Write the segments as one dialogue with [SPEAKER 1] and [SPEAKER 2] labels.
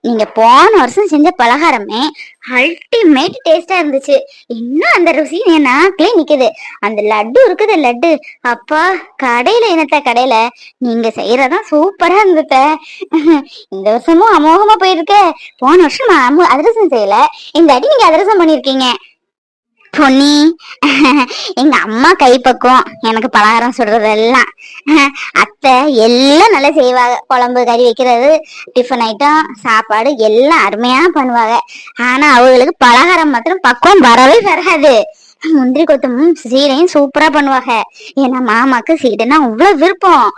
[SPEAKER 1] நீங்க போன வருஷம் செஞ்ச பலகாரமே அல்டிமேட் டேஸ்டா இருந்துச்சு. இன்னும் அந்த ருசி என் நாக்கிலே நிக்குது. அந்த லட்டு இருக்குது லட்டு. அப்பா கடையில என்னத்த கடையில? நீங்க செய்யறதான் சூப்பரா இருந்தத. இந்த வருஷமும் அமோகமா போயிருக்க. போன வருஷம் நான் அதிரசம் செய்யல. இந்த அடி நீங்க அதிரசம் பண்ணிருக்கீங்க. பொன்னி. எங்க அம்மா கைப்பக்கம் எனக்கு பலகாரம் சுடுறதெல்லாம். அத்தை எல்லாம் நல்லா செய்வாங்க. குழம்பு கறி வைக்கிறது டிஃபன் ஐட்டம் சாப்பாடு எல்லாம் அருமையா பண்ணுவாங்க. ஆனா அவங்களுக்கு பலகாரம் மாத்திரம் பக்குவம் வரவே வராது. முந்திரி கொத்தமும் சீடையும் சூப்பரா பண்ணுவாங்க. ஏன்னா மாமாக்கு சீடைன்னா அவ்வளவு விருப்பம்.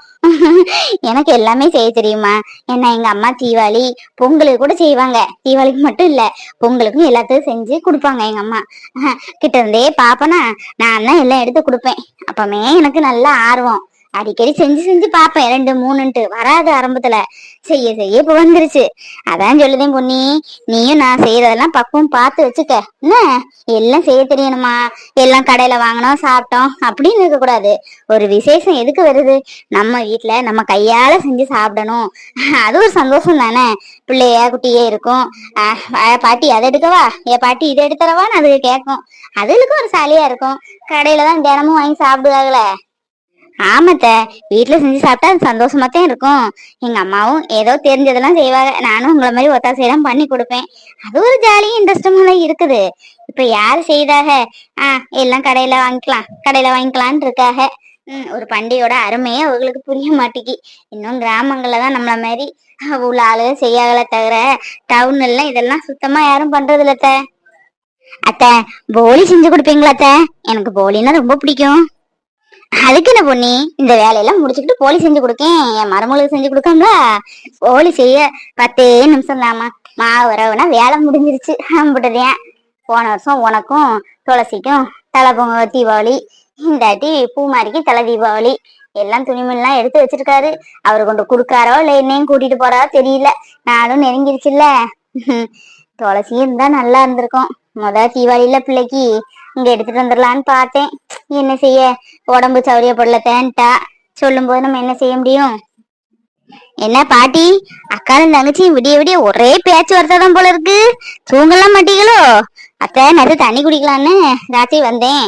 [SPEAKER 1] எனக்கு எல்லாமே செய்ய தெரியுமா? ஏன்னா எங்க அம்மா தீபாவளி பொங்கலுக்கு கூட செய்வாங்க. தீபாவளிக்கு மட்டும் இல்ல பொங்கலுக்கும் எல்லாத்தையும் செஞ்சு கொடுப்பாங்க எங்க அம்மா. கிட்ட இருந்தே பாப்பனா நான் தான் எல்லாம் எடுத்து கொடுப்பேன். அப்பமே எனக்கு நல்ல ஆர்வம். அடிக்கடி செஞ்சு செஞ்சு பார்ப்பேன். ரெண்டு மூணுன்ட்டு. வராது ஆரம்பத்துல. செய்ய செய்ய இப்ப வந்துருச்சு. அதான் சொல்லுதேன் பொன்னி. நீயும் நான் செய்யறதெல்லாம் பக்குவம் பார்த்து வச்சுக்க. என்ன? எல்லாம் செய்ய தெரியணுமா? எல்லாம் கடையில வாங்கினோம் சாப்பிட்டோம். அப்படின்னு இருக்க கூடாது. ஒரு விசேஷம் எதுக்கு வருது? நம்ம வீட்டுல நம்ம கையால செஞ்சு சாப்பிடணும். அது ஒரு சந்தோஷம் தானே? பிள்ளைய குட்டியே இருக்கும். ஆஹ் பாட்டி அதை எடுக்கவா? ஏ பாட்டி இதை எடுத்துறவான்னு அதுக்கு கேட்கும். அதுகளுக்கும் ஒரு சாலியா இருக்கும். கடையில தான் தினமும் வாங்கி சாப்பிடுவாங்களே. ஆமாத்த. வீட்டுல செஞ்சு சாப்பிட்டா அது சந்தோஷமா தான் இருக்கும். எங்க அம்மாவும் ஏதோ தெரிஞ்சதெல்லாம் செய்வாங்க. நானும் உங்களை மாதிரி ஒத்தாசையெல்லாம் பண்ணி கொடுப்பேன். அது ஒரு ஜாலியும் இன்ட்ரெஸ்டமா தான் இருக்குது. இப்ப யாரு செய்தாக? ஆ எல்லாம் கடையில வாங்கிக்கலாம். கடையில வாங்கிக்கலான் இருக்காக. உம் ஒரு பண்டிகையோட அருமையே அவங்களுக்கு புரிய மாட்டேங்கி. இன்னும் கிராமங்கள்ல தான் நம்மள மாதிரி உள்ள ஆளு செய்யாகல தவிர டவுன்ல இதெல்லாம் சுத்தமா யாரும் பண்றது இல்லத்த அத்தை போலி செஞ்சு கொடுப்பீங்களாத்த எனக்கு போலின்னா ரொம்ப பிடிக்கும். அதுக்கு என்ன பொண்ணி? இந்த வேலையெல்லாம் முடிச்சுக்கிட்டு போலி செஞ்சு கொடுக்கேன். என் மருமகளுக்கு செஞ்சு கொடுக்காமல போலி செய்ய பத்தே நிமிஷம் தாமா மாவு வரவுனா வேலை முடிஞ்சிருச்சு. அம்பிட்டுதேன் போன வருஷம் உனக்கும் துளசிக்கும் தலை பொங்க தீபாவளி இந்தாட்டி பூமாரிக்கு தலை தீபாவளி எல்லாம் துணிமணிலாம் எடுத்து வச்சிருக்காரு. அவர் கொண்டு கொடுக்காரோ இல்லை என்னையும் கூட்டிட்டு போறாரோ தெரியல. நானும் நெருங்கிருச்சுல்ல. துளசியும் இருந்தா நல்லா இருந்திருக்கும். முத தீபாவளியில பிள்ளைக்கு இங்க எடுத்துட்டு வந்துடலான்னு பார்த்தேன். என்ன செய்ய? உடம்பு சௌரியப்படல தேன்ட்டா சொல்லும் போது நம்ம என்ன செய்ய முடியும்? என்ன பாட்டி? அக்காலும் தங்கச்சியும் விடிய விடிய ஒரே பேச்சு வருத்தம் போல இருக்கு. தூங்கலாம் மாட்டீங்களோ? அத்தை நேரத்து தண்ணி குடிக்கலான்னு ராத்திரி வந்தேன்.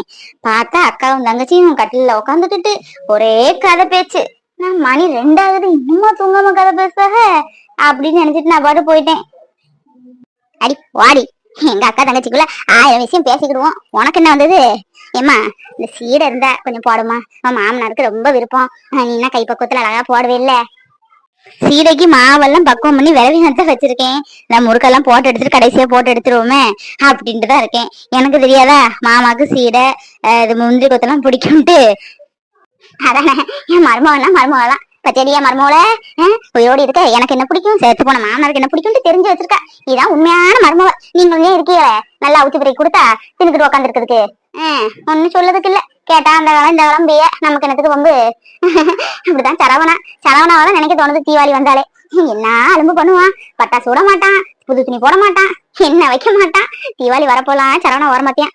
[SPEAKER 1] பார்த்தா அக்காவும் தங்கச்சியும் கட்டில உட்காந்துக்கிட்டு ஒரே கதை பேச்சு. நான் மணி ரெண்டாவது இன்னுமா தூங்காம கதை பேசுறாக? அப்படின்னு நினைச்சிட்டு நான் பாட்டு போயிட்டேன். அடி வாடி. எங்க அக்கா தங்கச்சிக்குள்ள ஆயிரம் விஷயம் பேசிக்கிடுவோம். உனக்கு என்ன வந்தது? ஏம்மா இந்த சீடை இருந்தா கொஞ்சம் போடுமா? உன் மாமனாருக்கு ரொம்ப விருப்பம். நீ என்ன கை பக்குவத்துல அழகா போடவே இல்ல? சீடைக்கு மாவெல்லாம் பக்குவம் பண்ணி விரவி தான் வச்சிருக்கேன். நான் முறுக்கெல்லாம் போட்டு எடுத்துட்டு கடைசியா போட்டு எடுத்துருவோமே அப்படின்ட்டு தான் இருக்கேன். எனக்கு தெரியாதா? மாமாக்கு சீடை ஆஹ் இது முந்திரி கொத்தெல்லாம் பிடிக்கும்ட்டு. அதானே? என் மருமகெல்லாம் மருமகெல்லாம் பத்தியடியா மருமகள உயிரோடு இருக்க. எனக்கு என்ன பிடிக்கும்? சேர்த்து போன மாமனருக்கு என்ன பிடிக்கும்னு தெரிஞ்சு வச்சிருக்கா. இதான் உண்மையான மருமக நீங்க ஏன் இருக்கீங்களே? நல்லா ஊத்தி பிறகு கொடுத்தா தின்னுக்கிட்டு உட்காந்துருக்கிறதுக்கு ஒன்னும் சொல்லதுக்கு இல்ல. கேட்டா அந்த காலம் இந்த காலம் பிய நமக்கு என்னத்துக்கு வம்பு? அப்படிதான் சரவணா. சரவணாவெல்லாம் நினைக்க தோணுது தீபாவளி வந்தாலே. என்ன அலும்பு பண்ணுவான்? பட்டாசு விட மாட்டான். புது துணி போட மாட்டான். என்ன வைக்க மாட்டான்? தீபாவளி வரப்போலாம் சரவணா வர மாட்டியான்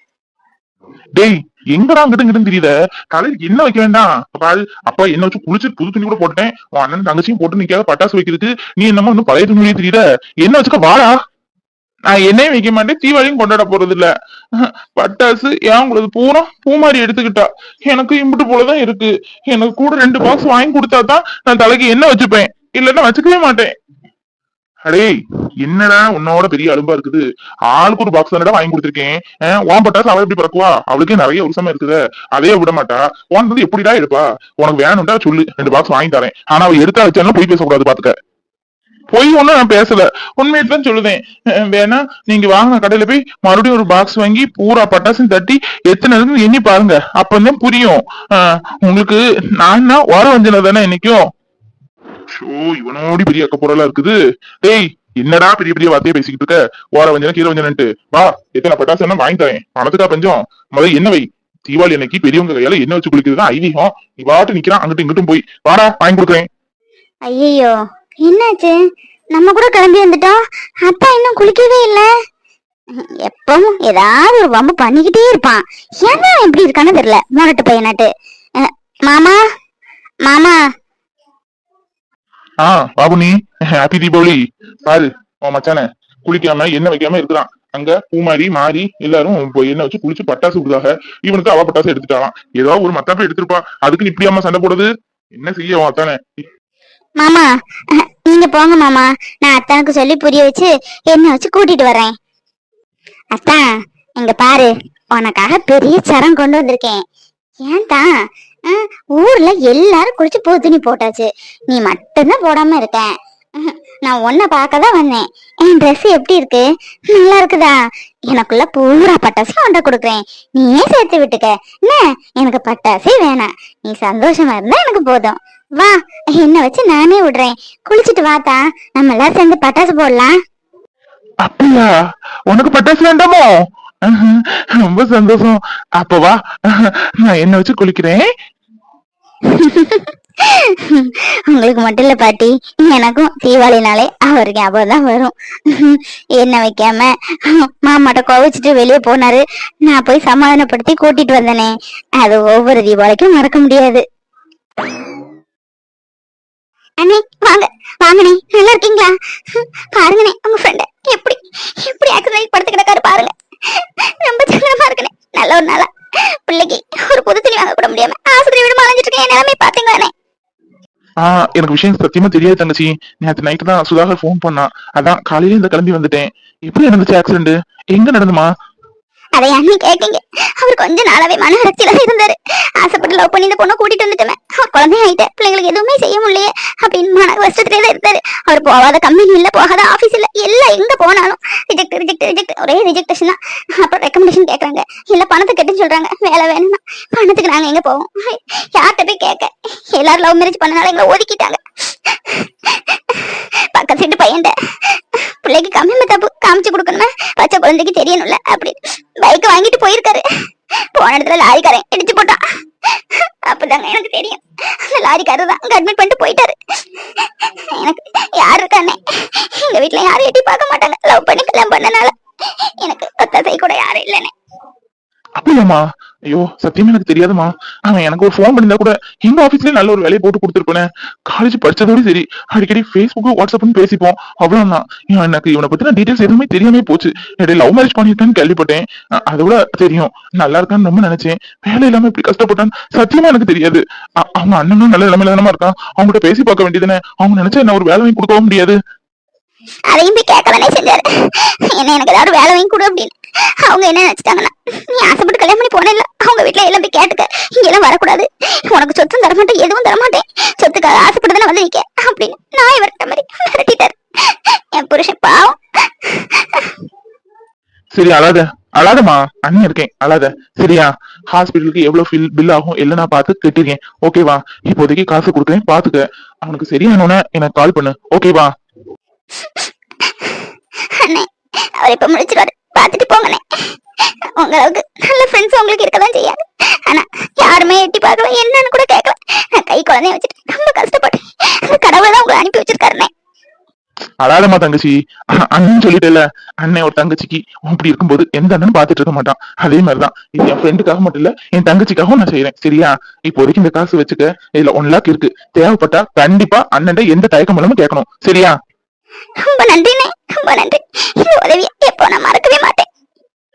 [SPEAKER 2] டேய் எங்கடா அங்கிட்டு இங்கிட்டு தெரியுத? காலையில என்ன வைக்க வேண்டாம். பாரு அப்பா என்ன வச்சு குளிச்சு புது துணி கூட போட்டேன் உன் அண்ணன் தங்கச்சியும் போட்டு நிக்காத பட்டாசு வைக்கிறதுக்கு நீ என்னமோ இன்னும் பழைய துணியே தெரியுத? என்ன வச்சுக்க வாடா. நான் என்னையும் வைக்க மாட்டேன் தீபாவளியும் கொண்டாட போறது இல்ல பட்டாசு ஏன் உங்களுக்கு பூரா பூமாரி எடுத்துக்கிட்டா. எனக்கு இம்புட்டு போலதான் இருக்கு. எனக்கு கூட ரெண்டு பாக்ஸ் வாங்கி கொடுத்தா தான் நான் தலைக்கு என்ன வச்சுப்பேன். இல்லன்னா வச்சுக்கவே மாட்டேன். அடே என்னடா உன்னோட பெரிய அலும்பா இருக்குது? ஆளுக்கு ஒரு பாக்ஸ் தானடா வாங்கி கொடுத்துருக்கேன். உன் பட்டாசு அவள் எப்படி பறக்குவா? அவளுக்கே நிறைய உருசமா இருக்குது. அதே விட மாட்டா. உனக்கு வந்து எப்படிடா எடுப்பா? உனக்கு வேணும்டா சொல்லு. ரெண்டு பாக்ஸ் வாங்கி தரேன். ஆனா அவள் எடுத்தா வச்சாலும் போய் பேசக்கூடாது பாத்துக்க. பொய் ஒண்ணும் நான் பேசல. உண்மையை தான் சொல்லுதேன். வேணா நீங்க வாங்கின கடையில போய் மறுபடியும் ஒரு பாக்ஸ் வாங்கி பூரா பட்டாசும் தட்டி எத்தனை இருக்குன்னு எண்ணி பாருங்க. அப்பந்தான் புரியும். உங்களுக்கு நான் உரம் வஞ்சனை தானே என்னைக்கும் ஷோ இவனோடி பெரிய அக்க இருக்குது. டேய் என்னடா பெரிய பெரிய வார்த்தையை பேசிக்கிட்டு இருக்க? ஓர வஞ்சனம் கீழே வஞ்சனன்ட்டு. வா எத்தனை பட்டாசு என்ன வாங்கி தரேன். பணத்துக்கா பஞ்சம்? முதல்ல என்ன வை? தீபாவளி அன்னைக்கு பெரியவங்க கையால என்ன வச்சு குளிக்கிறதுதான் ஐதீகம் நீ பாட்டு நிக்கிறான் அங்கிட்டும் இங்கிட்டும் போய். வாடா வாங்கி கொடுக்குறேன்.
[SPEAKER 1] ஐயோ என்னாச்சு? நம்ம கூட கிளம்பி வந்துட்டோம். அப்பா இன்னும் குளிக்கவே இல்ல. எப்பவும் ஏதாவது ஒரு வம்பு பண்ணிக்கிட்டே இருப்பான். ஏன் தான் இப்படி இருக்கான்னு தெரியல. மூணட்டு பையனாட்டு. அஹ், மாமா மாமா.
[SPEAKER 2] ஆ பாபு நீ ஹாப்பி தீபாவளி பாரு உன் மச்சான குளிக்காம எண்ணெய் வைக்காம இருக்கிறான். அங்க பூமாரி மாறி எல்லாரும் இப்போ எண்ணெய் வச்சு குளிச்சு பட்டாசு விடுதாக இவனுக்கு அவ பட்டாசு எடுத்துட்டாலாம் ஏதோ ஒரு மத்தாப்ப எடுத்திருப்பா. அதுக்கு இப்படி அம்மா சண்டை போடுது? என்ன செய்ய உன் அத்தானே?
[SPEAKER 1] மாமா நீங்க போங்க மாமா. நான் அத்தானுக்கு சொல்லி புரிய வச்சு என்ன வச்சு கூட்டிட்டு வரேன் அத்தான் இங்க பாரு. உனக்காக பெரிய சரம் கொண்டு வந்திருக்கேன். ஏன் தான் ஊர்ல எல்லாரும் குளிச்சு பூ துணி போட்டாச்சு. நீ மட்டும்தான் போடாம இருக்க. நான் உன்னை பார்க்க தான் வந்தேன். என் ட்ரெஸ் எப்படி இருக்கு? நல்லா இருக்குதா? எனக்குள்ள பூரா பட்டாசையும் உண்ட கொடுக்குறேன். நீயே சேர்த்து விட்டுக்க. என்ன? எனக்கு பட்டாசே வேணாம். நீ சந்தோஷமா இருந்தா எனக்கு போதும். வா என்ன வச்சு நானே விடுறேன். குளிச்சிட்டு வாத்தா நம்ம எல்லாரும் சேர்ந்து பட்டாசு போடலாம்.
[SPEAKER 2] அப்படியா? உனக்கு பட்டாசு வேண்டாமோ? ரொம்ப சந்தோஷம். அப்ப வா. நான் என்ன வச்சு குளிக்கிறேன்.
[SPEAKER 1] உங்களுக்கு மட்டும் இல்ல பாட்டி. எனக்கும் தீபாவளினாலே அவர் ஞாபகம் தான் வரும். என்ன வைக்காம மாமாட்ட கோவிச்சுட்டு வெளியே போனாரு. நான் போய் சமாதானப்படுத்தி கூட்டிட்டு வந்தனே. அது ஒவ்வொரு தீபாவளிக்கும் மறக்க முடியாது. அண்ணே வாங்க. வாங்கண்ணே நல்லா இருக்கீங்களா? பாருங்கண்ணே உங்க ஃப்ரெண்ட் எப்படி? எப்படி ஆக்சிடென்ட் படுத்து கிடக்காரு பாருங்க. ரொம்ப சங்கடமா இருக்குண்ணே நல்ல ஒரு நாளா. பிள்ளைக்கு ஒரு புது துணி வாங்க கூட முடியாம ஆஸ்பத்திரி விட அலைஞ்சிட்டு இருக்கேன். என் நிலைமை பாத்தீங்களாண்ணே
[SPEAKER 2] ஆஹ் எனக்கு விஷயம் சத்தியமா தெரியாது தங்கச்சி. நேத்து நைட்டு தான் சுதாகர் ஃபோன் பண்ணான் அதான் காலையில இந்த கிளம்பி வந்துட்டேன். எப்படி நடந்துச்சு ஆக்சிடென்ட் எங்க நடந்துமா?
[SPEAKER 1] அதை அண்ணி கேட்டீங்க. அவர் கொஞ்ச நாளாவே மன அடைச்சில இருந்தாரு. ஆசைப்பட்டு லவ் பண்ணி இந்த பொண்ணை கூட்டிட்டு வந்துட்டேன். அவர் குழந்தையாயிட்ட பிள்ளைங்களுக்கு எதுவுமே செய்ய முடியலையே அப்படின்னு மன கஷ்டத்திலே தான் இருந்தாரு. அவர் போகாத கம்பெனி இல்ல போகாத ஆபீஸ் இல்ல எல்லாம் எங்க போனாலும் ரிஜெக்ட் ரிஜெக்ட் ரிஜெக்ட் ஒரே ரிஜெக்டேஷன் தான். அப்புறம் ரெக்கமெண்டேஷன் கேட்கறாங்க இல்ல பணத்தை கட்டுன்னு சொல்றாங்க. வேலை வேணும்னா பணத்துக்கு நாங்க எங்க போவோம்? யார்கிட்ட போய் கேட்க? எல்லாரும் லவ் மேரேஜ் பண்ணனால எங்களை ஒதுக்கிட்டாங்க. பக்கத்து வீட்டு பையன்ட்ட பிள்ளைக்கு கம்மி தப்பு. காமிச்சு கொடுக்கணுமே? பச்சை குழந்தைக்கு தெரியணும்ல? அப்படி பைக் வாங்கிட்டு போயிருக்காரு. போன இடத்துல லாரிக்காரன் இடிச்சு போட்டான். அப்பதாங்க எனக்கு தெரியும். அந்த லாரிக்காரர் தான் அட்மிட் பண்ணிட்டு போயிட்டாரு. எனக்கு யார் இருக்கானே? எங்க வீட்டுல யாரும் எட்டி பார்க்க மாட்டாங்க. லவ் பண்ணி கல்யாணம் பண்ணனால. எனக்கு ஒத்தசை கூட யாரும் இல்லைன்னு
[SPEAKER 2] அப்படியாமா ஐயோ சத்தியமா எனக்கு தெரியாதுமா. அவன் எனக்கு ஒரு ஃபோன் பண்ணிருந்தா கூட எங்க ஆஃபீஸ்லயே நல்ல ஒரு வேலையை போட்டு கொடுத்துருப்பேன். காலேஜ் படிச்சதோட சரி அடிக்கடி ஃபேஸ்புக் வாட்ஸ்அப்னு பேசிப்போம். அவ்வளவுதான். எனக்கு இவனை பத்தின டீடைல்ஸ் எதுவுமே தெரியாம போச்சு. என்னுடைய லவ் மேரேஜ் பண்ணிருக்கான்னு கேள்விப்பட்டேன். அ- அதோட தெரியும். நல்லா இருக்கான்னு ரொம்ப நினைச்சேன். வேலை இல்லாம இப்படி கஷ்டப்பட்டான்னு சத்தியமா எனக்கு தெரியாது. அவங்க அண்ணனும் நல்ல நிலைமையில தானமா இருக்கான். அவங்ககிட்ட பேசி பார்க்க வேண்டியதுதானே அவங்க நினைச்சா என்ன ஒரு வேலை கொடுக்கவும் முடியாது.
[SPEAKER 1] அதையும் போய் கேட்கதானே செஞ்சாரு. என்ன எனக்கு ஏதாவது வேலை வாங்கி கொடு அப்படின்னு. அவங்க என்ன நினைச்சிட்டாங்கன்னா நீ ஆசைப்பட்டு கல்யாணம் பண்ணி போனேன் அவங்க வீட்டுல எல்லாம் போய் கேட்டுக்க. இங்க எல்லாம் வரக்கூடாது. உனக்கு சொத்தும் தரமாட்டேன் எதுவும் தரமாட்டேன். சொத்துக்காக ஆசைப்பட்டு வந்து நிக்க. அப்படின்னு நான் இவர்கிட்ட மாதிரி மிரட்டிட்டாரு. என் புருஷன் பாவம்.
[SPEAKER 2] சரி அழாத. அழாதமா அண்ணன் இருக்கேன். அழாத. சரியா? ஹாஸ்பிட்டலுக்கு எவ்வளவு பில் பில் ஆகும்? எல்லாம் நான் பார்த்து கட்டிருக்கேன். ஓகேவா இப்போதைக்கு காசு கொடுக்குறேன். பாத்துக்க அவனுக்கு சரியானோன்னு எனக்கு கால் பண்ணு. ஓகேவா
[SPEAKER 1] அண்ணே அவர் இப்ப முடிச்சிருவாரு பாத்துட்டு போங்கண்ணே. உங்களுக்கு நல்ல ஃப்ரெண்ட்ஸ் உங்களுக்கு இருக்கதான் செய்யாது. ஆனா யாருமே எட்டி பார்க்கல என்னன்னு கூட கேட்கல. நான் கை குழந்தைய வச்சுட்டு ரொம்ப கஷ்டப்பட்டேன். அந்த கடவுள் தான் உங்களை அனுப்பி வச்சிருக்காருண்ணே.
[SPEAKER 2] அழாதமா தங்கச்சி. அ- அண்ணன் சொல்லிட்டேல அண்ணன் ஒரு தங்கச்சிக்கு அப்படி இருக்கும்போது எந்த அண்ணன் பாத்துட்டு இருக்க மாட்டான். அதே மாதிரிதான். இது என் ஃப்ரெண்டுக்காக மட்டும் இல்ல என் தங்கச்சிக்காகவும் நான் செய்யறேன் சரியா? இப்போதைக்கு இந்த காசு வச்சுக்க இதுல ஒன் லாக் இருக்கு. தேவைப்பட்டா கண்டிப்பா அண்ணன் எந்த தயக்கம் இல்லாம கேட்கணும். சரியா?
[SPEAKER 1] ரொம்ப நன்றிண்ணே. ரொம்ப நன்றி. இந்த உதவியை எப்போ நான் மறக்கவே மாட்டேன்.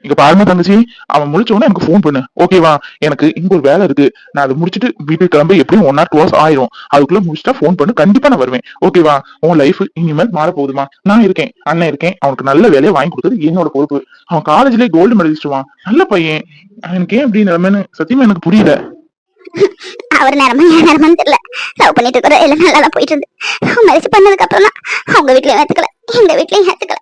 [SPEAKER 2] இங்க பாருங்க தங்கச்சி அவன் முடிச்ச உடனே எனக்கு ஃபோன் பண்ணு. ஓகேவா எனக்கு இங்க ஒரு வேலை இருக்கு. நான் அதை முடிச்சுட்டு வீட்டுக்கு கிளம்ப எப்படியும் ஒன் ஆர் டூ ஹவர்ஸ் ஆயிரும். அதுக்குள்ள முடிச்சிட்டா ஃபோன் பண்ணு. கண்டிப்பா நான் வருவேன். ஓகேவா உன் லைஃப் இனிமேல் மாற போகுதுமா நான் இருக்கேன். அண்ணன் இருக்கேன். அவனுக்கு நல்ல வேலையை வாங்கி கொடுத்தது என்னோட பொறுப்பு. அவன் காலேஜ்லயே கோல்டு மெடலிஸ்டுவான் நல்ல பையன். எனக்கு ஏன் அப்படி நிலைமைன்னு? சத்தியமா எனக்கு புரியல.
[SPEAKER 1] அவர் நேரமா என் நேரமான்னு தெரியல. லவ் பண்ணிட்டு இருக்கிற எல்லாம் நல்லா போயிட்டு இருந்து. மேரேஜ் பண்ணதுக்கு அப்புறம் தான் அவங்க வீட்லயும் ஏத்துக்கல. எங்க வீட்லயும் ஏத்துக்கல.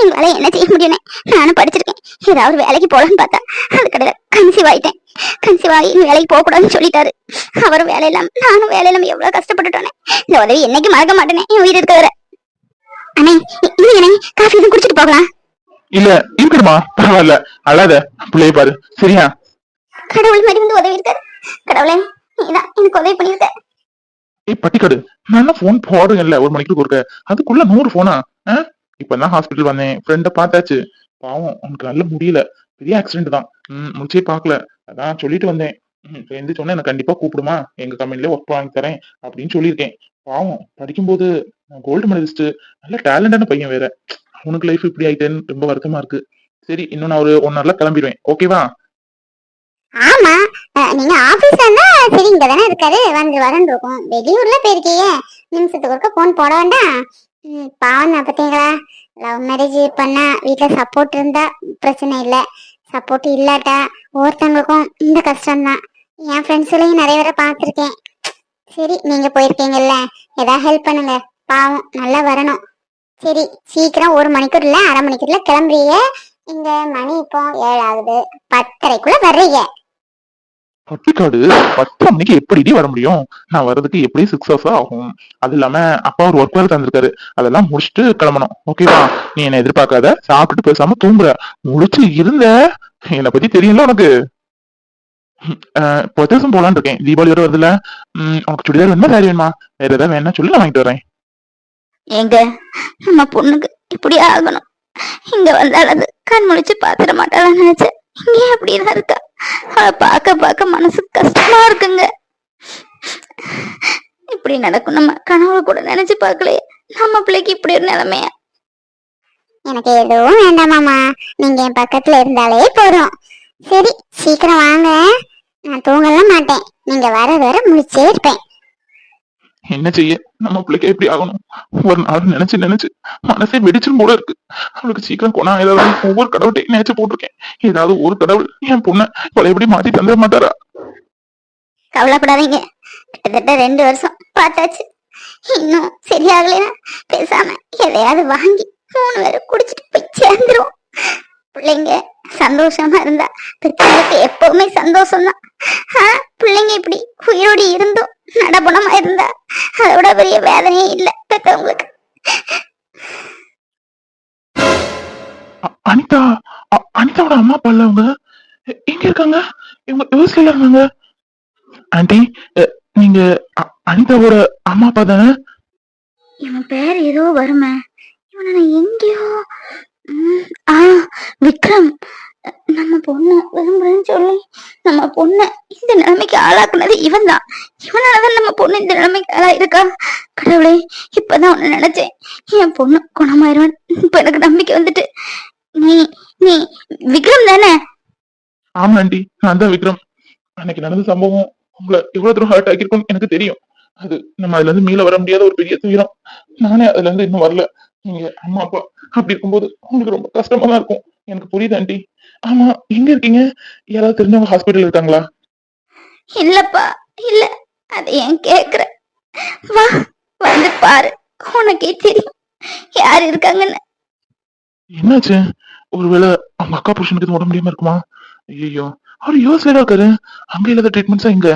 [SPEAKER 1] எங்களால என்ன செய்ய முடியும்னே நானும் படிச்சிருக்கேன். ஏதாவது வேலைக்கு போலான்னு பார்த்தா அது கிடையாது கன்சீவ் ஆயிட்டேன் கன்சீவ் ஆகி வேலைக்கு போக கூடாதுன்னு சொல்லிட்டாரு. அவரும் வேலை இல்லாம நானும் வேலை இல்லாம எவ்வளவு கஷ்டப்பட்டுட்டோனே இந்த உதவி என்னைக்கு மறக்க மாட்டேனே என் உயிர் இருக்கிற அண்ணே அண்ணே காஃபி எதுவும் குடிச்சிட்டு போகலாம்?
[SPEAKER 2] இல்ல இருக்கணுமா பரவாயில்ல. அழாத. பிள்ளைய பாரு. சரியா?
[SPEAKER 1] கடவுள் மாதிரி வந்து உதவி இருக்காரு. கடவுளே நீதான் எனக்கு உதவி பண்ணிருக்க
[SPEAKER 2] ஏய் பட்டிக்காடு. நான் ஃபோன் இல்ல? ஒரு மணிக்கு கொடுக்க. அதுக்குள்ள நூறு போனா இப்பதான் ஹாஸ்பிட்டல் வந்தேன். ஃப்ரெண்ட பார்த்தாச்சு. பாவம் உனக்கு நல்ல முடியல. பெரிய ஆக்சிடென்ட் தான். ம் முடிச்சே பார்க்கல. அதான் சொல்லிட்டு வந்தேன். ம், இப்ப உடனே எனக்கு கண்டிப்பா கூப்பிடுமா? எங்க கம்பெனிலே ஒர்க் வாங்கி தரேன் அப்படின்னு சொல்லியிருக்கேன். பாவம் படிக்கும்போது கோல்டு மெடலிஸ்ட் நல்ல டேலண்டான பையன் வேற. உனக்கு லைஃப் இப்படி ஆயிட்டேன்னு ரொம்ப வருத்தமா இருக்கு. சரி இன்னும் நான் ஒரு ஒன் ஹவர்ல கிளம்பிடுவேன். ஓகேவா
[SPEAKER 1] ஆமா. நீங்க ஆபீஸ்ல இருந்தா சரி இங்க தானே இருக்காரு. வந்து வரன்னு இருக்கும் வெளியூர்ல போயிருக்கீங்க. நிமிஷத்துக்கு ஒருக்க போன் போட வேண்டாம். ம், பாவம் தான் பாத்தீங்களா? லவ் மேரேஜ் பண்ணா வீட்டுல சப்போர்ட் இருந்தா பிரச்சனை இல்ல. சப்போர்ட் இல்லாட்டா ஒவ்வொருத்தவங்களுக்கும் இந்த கஷ்டம்தான். என் ஃப்ரெண்ட்ஸ்லயும் நிறைய பேரை பார்த்துருக்கேன். சரி நீங்க போயிருக்கீங்கல்ல. ஏதாவது ஹெல்ப் பண்ணுங்க. பாவம் நல்லா வரணும். சரி சீக்கிரம் ஒரு மணிக்கூர்ல அரை மணிக்கூர்ல கிளம்புறீங்க. இங்க மணி இப்போ ஏழாவது பத்தரைக்குள்ள வர்றீங்க.
[SPEAKER 2] பட்டிக்காடு பத்து மணிக்கு எப்படி வர முடியும்? நான் வர்றதுக்கு எப்படி சிக்ஸ் ஹவர்ஸ் ஆகும்? அது இல்லாம அப்பா ஒரு ஒர்க் வேலை தந்திருக்காரு. அதெல்லாம் முடிச்சுட்டு கிளம்பணும். ஓகேவா நீ என்ன எதிர்பார்க்காத. சாப்பிட்டுட்டு பேசாம தூங்குற. முடிச்சு இருந்த. என்னை பத்தி தெரியும்ல உனக்கு? பர்ச்சேஸும் போலான்னு இருக்கேன். தீபாவளி வர வருதுல. உனக்கு சுடிதார் வேணுமா சாரி வேணுமா? வேற ஏதாவது வேணா சொல்லி நான் வாங்கிட்டு வரேன்.
[SPEAKER 1] எங்க நம்ம பொண்ணுக்கு இப்படி ஆகணும். இங்க வந்தாலும் கண் முடிச்சு பாத்துட மாட்டாளான்னு நினைச்சேன். இங்கே அப்படிதான் இருக்கா அவளை பார்க்க பார்க்க மனசு கஷ்டமா இருக்குங்க. இப்படி நடக்கும். நம்ம கனவுல கூட நினைச்சு பார்க்கலையே. நம்ம பிள்ளைக்கு இப்படி ஒரு நிலைமையா? எனக்கு எதுவும் வேண்டாம் மாமா. நீங்க என் பக்கத்துல இருந்தாலே போதும். சரி சீக்கிரம் வாங்க. நான் தூங்கலாம் மாட்டேன். நீங்க வர வர முடிச்சே இருப்பேன்.
[SPEAKER 2] என்ன செய்ய? நம்ம பிள்ளைக்கு எப்படி ஆகணும்? ஒரு நாள் நினைச்சு நினைச்சு மனசே வெடிச்சிரும் போல இருக்கு. அவளுக்கு சீக்கிரம் கொணா ஏதாவது ஒவ்வொரு கடவுள்கிட்டையும் நினைச்சு போட்டிருக்கேன். ஏதாவது ஒரு கடவுள் என் பொண்ணை பழையபடி மாத்தி தந்துட மாட்டாரா?
[SPEAKER 1] கவலைப்படாதீங்க. கிட்டத்தட்ட ரெண்டு வருஷம் பார்த்தாச்சு. இன்னும் சரியாகலைன்னா பேசாம எதையாவது வாங்கி மூணு பேரும் குடிச்சிட்டு போய் சேர்ந்துருவோம். பிள்ளைங்க சந்தோஷமா இருந்தா பெற்றவங்களுக்கு எப்பவுமே சந்தோஷம் தான் பிள்ளைங்க இப்படி உயிரோடு இருந்தும் நடபுணமா இருந்தா அதை விட பெரிய வேதனையே இல்லை பெற்றவங்களுக்கு.
[SPEAKER 2] அனிதா அனிதாவோட அம்மா அப்பா இல்ல அவங்க? எங்க இருக்காங்க? இவங்க யூஎஸ்ல இருக்காங்க? ஆண்டி நீங்க அனிதாவோட அம்மா அப்பா தானே?
[SPEAKER 1] இவன் பேர் ஏதோ வருமே. இவனை நான் எங்கேயோ ஆ விக்ரம் நம்ம பொண்ணு விரும்புறேன்னு சொல்லி நம்ம பொண்ணை இந்த நிலைமைக்கு ஆளாக்குனது இவன் தான் இவனாலதான் நம்ம பொண்ணு இந்த நிலைமைக்கு ஆளாயிருக்கா? கடவுளே இப்பதான் உன்னை நினைச்சேன். என் பொண்ணு குணமாயிருவான் இப்ப எனக்கு நம்பிக்கை வந்துட்டு நீ நீ விக்ரம் தானே?
[SPEAKER 2] ஆமாண்டி நான் தான் விக்ரம். அன்னைக்கு நடந்த சம்பவம் உங்களை எவ்வளவு தூரம் ஹர்ட் ஆக்கிருக்கும்னு எனக்கு தெரியும். அது நம்ம அதுல இருந்து மீள வர முடியாத ஒரு பெரிய துயரம். நானே அதுல இருந்து இன்னும் வரல. நீங்க அம்மா அப்பா அப்படி இருக்கும்போது உங்களுக்கு ரொம்ப கஷ்டமா தான் இருக்கும். எனக்கு புரியுது ஆண்டி. ஆமா எங்க இருக்கீங்க? யாராவது தெரிஞ்சவங்க ஹாஸ்பிட்டல் இருக்காங்களா?
[SPEAKER 1] இல்லப்பா இல்ல. அதை ஏன் கேக்குற? வா வந்து பாரு. உனக்கே தெரியும். யார் இருக்காங்கன்னு.
[SPEAKER 2] என்னாச்சு? ஒருவேளை அவங்க அக்கா புருஷனுக்கு எதுவும் உடம்பு முடியாம இருக்குமா? ஐயோ அவர் தான் இருக்காரு. அங்க இல்லாத ட்ரீட்மெண்ட்ஸா இங்க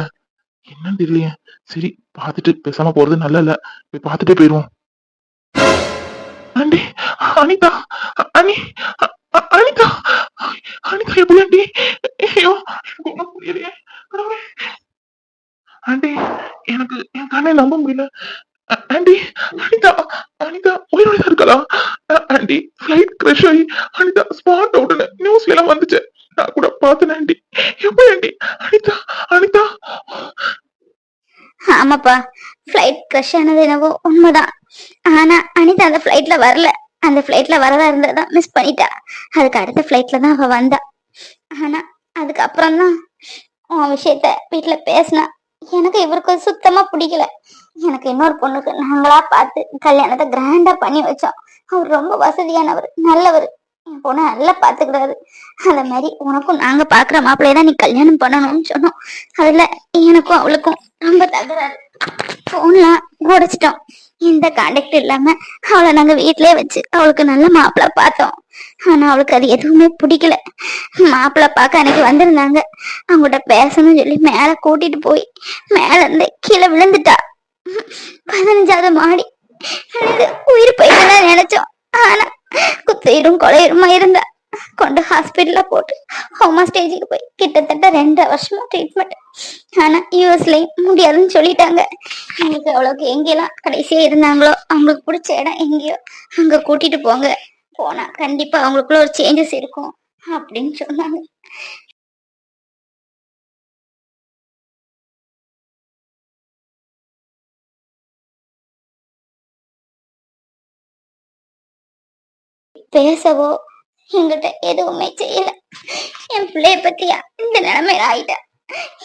[SPEAKER 2] என்னன்னு தெரியலையே. சரி பார்த்துட்டு பேசாம போறது நல்ல இல்ல. போய் பார்த்துட்டே போயிருவோம். ஆண்டி அனிதா அனி அனிதா அனிதா எப்படி ஆண்டி ஐயோ எனக்கு புரியலையே. கடவுளே. ஆண்டி எனக்கு என் கண்ணை நம்ப முடியல. ஆண்டி அனிதா அனிதா உயிரோட இருக்கலாம் ஆண்டி ஃபிளைட் கிரஷ் ஆகி அனிதா ஸ்பாட் அவுட்னு நியூஸ்ல எல்லாம் வந்துச்சு. நான் கூட பார்த்தேன் ஆண்டி. எப்படி ஆண்டி? அனிதா அனிதா.
[SPEAKER 1] ஆமாப்பா ஃப்ளைட் கிரஷ் ஆனது என்னவோ உண்மைதான். ஆனா அனிதா அந்த ஃப்ளைட்ல வரல. அந்த ஃப்ளைட்ல வரதா இருந்ததா மிஸ் பண்ணிட்டா. அதுக்கு அடுத்த ஃப்ளைட்ல தான் அவ வந்தா. ஆனா அதுக்கப்புறம் தான் உன் விஷயத்த வீட்டுல பேசினா எனக்கு இவருக்கு சுத்தமா பிடிக்கல. எனக்கு இன்னொரு பொண்ணுக்கு நாங்களா பார்த்து கல்யாணத்தை கிராண்டா பண்ணி வச்சோம். அவர் ரொம்ப வசதியானவர் நல்லவர். என் பொண்ணை நல்லா பாத்துக்கிறாரு அந்த மாதிரி உனக்கும் நாங்க பாக்குற மாப்பிள்ளைய தான் நீ கல்யாணம் பண்ணணும்னு சொன்னோம். அதுல எனக்கும் அவளுக்கும் ரொம்ப தகராறு. போன்லாம் உடைச்சிட்டோம். எந்த கான்டாக்ட் இல்லாம அவளை நாங்க வீட்லயே வச்சு அவளுக்கு நல்ல மாப்பிள்ள பார்த்தோம். ஆனா அவளுக்கு அது எதுவுமே பிடிக்கல. மாப்பிள்ள பார்க்க அன்னைக்கு வந்திருந்தாங்க. அவங்ககிட்ட பேசணும்னு சொல்லி மேல கூட்டிட்டு போய் மேல இருந்து கீழே விழுந்துட்டா. பதினஞ்சாவது மாடி. உயிர் போயிட்டு நினைச்சோம். ஆனா குத்துயிரும் கொலையுமா இருந்தா. கொண்டு ஹாஸ்பிட்டல்ல போட்டு ஹோமா ஸ்டேஜுக்கு போய் கிட்டத்தட்ட ரெண்டு வருஷமா ட்ரீட்மெண்ட் ஆனா யூஎஸ்லயும் முடியாதுன்னு சொல்லிட்டாங்க. எனக்கு அவ்வளோக்கு எங்கெல்லாம் கடைசியா இருந்தாங்களோ அவங்களுக்கு பிடிச்ச இடம் எங்கேயோ அங்க கூட்டிட்டு போங்க. போனா கண்டிப்பா அவங்களுக்குள்ள ஒரு சேஞ்சஸ் இருக்கும் அப்படின்னு சொன்னாங்க. பேசவோ என்கிட்ட எதுவுமே செய்யல. என் பிள்ளைய பத்தியா இந்த நிலைமையில ஆயிட்ட.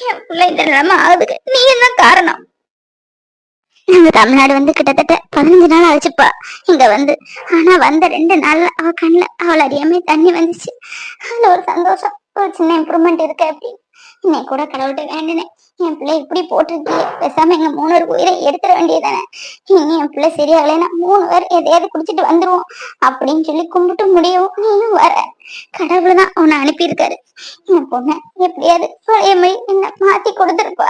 [SPEAKER 1] என் பிள்ளை இந்த நிலைமை ஆகுதுக்கு நீ என்ன காரணம்? நம்ம தமிழ்நாடு வந்து கிட்டத்தட்ட பதினஞ்சு நாள் ஆச்சுப்பா. இங்க வந்து ஆனா வந்த ரெண்டு நாள்ல அவ கண்ணுல அவள் அறியாம தண்ணி வந்துச்சு. அதுல ஒரு சந்தோஷம் ஒரு சின்ன இம்ப்ரூவ்மெண்ட் இருக்கு அப்படின்னு. இன்னைக்கு கூட கடவுள்கிட்ட வேண்டினேன். என் பிள்ளை இப்படி போட்டிருக்கீ. பேசாம எங்க மூணு ஒரு உயிரை எடுத்துட வேண்டியதானே இனி என் பிள்ளை சரியாகலைன்னா மூணு பேர் எதையாவது குடிச்சிட்டு வந்துருவோம். அப்படின்னு சொல்லி கும்பிட்டு முடியவும் நீயும் வர. கடவுள் தான் அவனை அனுப்பியிருக்காரு. என் பொண்ணு எப்படியாவது பழைய மாதிரி என்ன மாத்தி கொடுத்துருப்பா.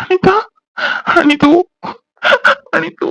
[SPEAKER 2] அனிதா அனிதோ அனிதோ.